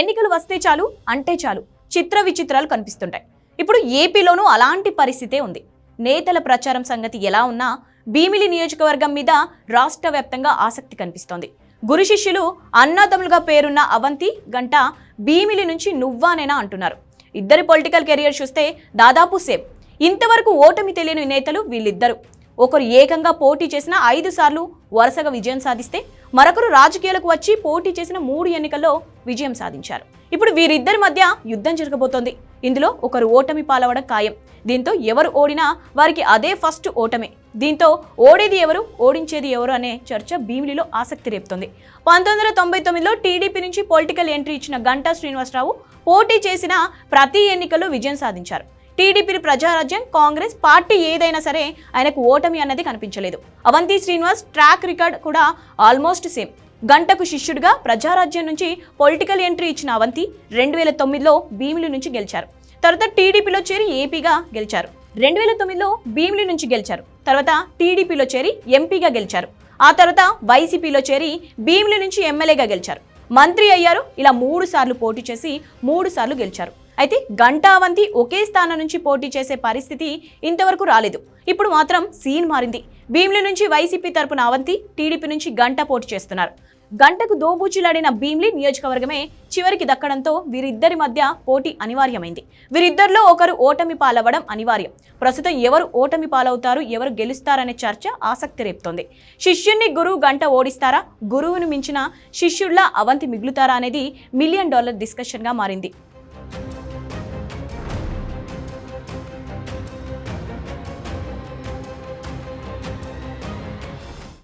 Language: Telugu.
ఎన్నికలు వస్తే చాలు అంటే చాలు చిత్ర విచిత్రాలు కనిపిస్తుంటాయి. ఇప్పుడు ఏపీలోనూ అలాంటి పరిస్థితే ఉంది. నేతల ప్రచారం సంగతి ఎలా ఉన్నా భీమిలి నియోజకవర్గం మీద రాష్ట్ర వ్యాప్తంగా ఆసక్తి కనిపిస్తోంది. గురు శిష్యులు అన్నాతమ్ములుగా పేరున్న అవంతి గంట భీమిలి నుంచి నువ్వానేనా అంటున్నారు. ఇద్దరి పొలిటికల్ కెరియర్ చూస్తే దాదాపు సేమ్. ఇంతవరకు ఓటమి తెలియని నేతలు వీళ్ళిద్దరు. ఒకరు ఏకంగా పోటీ చేసిన ఐదు సార్లు వరుసగా విజయం సాధిస్తే మరొకరు రాజకీయాలకు వచ్చి పోటీ చేసిన మూడు ఎన్నికల్లో విజయం సాధించారు. ఇప్పుడు వీరిద్దరి మధ్య యుద్ధం జరగబోతోంది. ఇందులో ఒకరు ఓటమి పాలవడం ఖాయం. దీంతో ఎవరు ఓడినా వారికి అదే ఫస్ట్ ఓటమే. దీంతో ఓడేది ఎవరు ఓడించేది ఎవరు అనే చర్చ భీమిలిలో ఆసక్తి రేపుతోంది. పంతొమ్మిది వందల తొంభై తొమ్మిదిలో టీడీపీ నుంచి పొలిటికల్ ఎంట్రీ ఇచ్చిన గంటా శ్రీనివాసరావు పోటీ చేసిన ప్రతి ఎన్నికల్లో విజయం సాధించారు. టీడీపీ ప్రజారాజ్యం కాంగ్రెస్ పార్టీ ఏదైనా సరే ఆయనకు ఓటమి అన్నది కనిపించలేదు. అవంతి శ్రీనివాస్ ట్రాక్ రికార్డ్ కూడా ఆల్మోస్ట్ సేమ్. గంటకు శిష్యుడిగా ప్రజారాజ్యం నుంచి పొలిటికల్ ఎంట్రీ ఇచ్చిన అవంతి రెండు వేల తొమ్మిదిలో భీమిలి నుంచి గెలిచారు. తర్వాత టీడీపీలో చేరి ఏపీగా గెలిచారు. రెండు వేల తొమ్మిదిలో భీమిలి నుంచి గెలిచారు. తర్వాత టీడీపీలో చేరి ఎంపీగా గెలిచారు. ఆ తర్వాత వైసీపీలో చేరి భీమిలి నుంచి ఎమ్మెల్యేగా గెలిచారు. మంత్రి అయ్యారు. ఇలా మూడు సార్లు పోటీ చేసి మూడు సార్లు గెలిచారు. అయితే గంటావంతి ఒకే స్థానం నుంచి పోటీ చేసే పరిస్థితి ఇంతవరకు రాలేదు. ఇప్పుడు మాత్రం సీన్ మారింది. భీమ్లీ నుంచి వైసీపీ తరపున అవంతి టీడీపీ నుంచి గంట పోటీ చేస్తున్నారు. గంటకు దోబూచులాడిన భీమ్లీ నియోజకవర్గమే చివరికి దక్కడంతో వీరిద్దరి మధ్య పోటీ అనివార్యమైంది. వీరిద్దరిలో ఒకరు ఓటమి పాలవ్వడం అనివార్యం. ప్రస్తుతం ఎవరు ఓటమి పాలవుతారు ఎవరు గెలుస్తారనే చర్చ ఆసక్తి రేపుతోంది. శిష్యుణ్ణి గురువు గంట ఓడిస్తారా గురువును మించిన శిష్యుల్లా అవంతి మిగులుతారా అనేది మిలియన్ డాలర్ డిస్కషన్గా మారింది.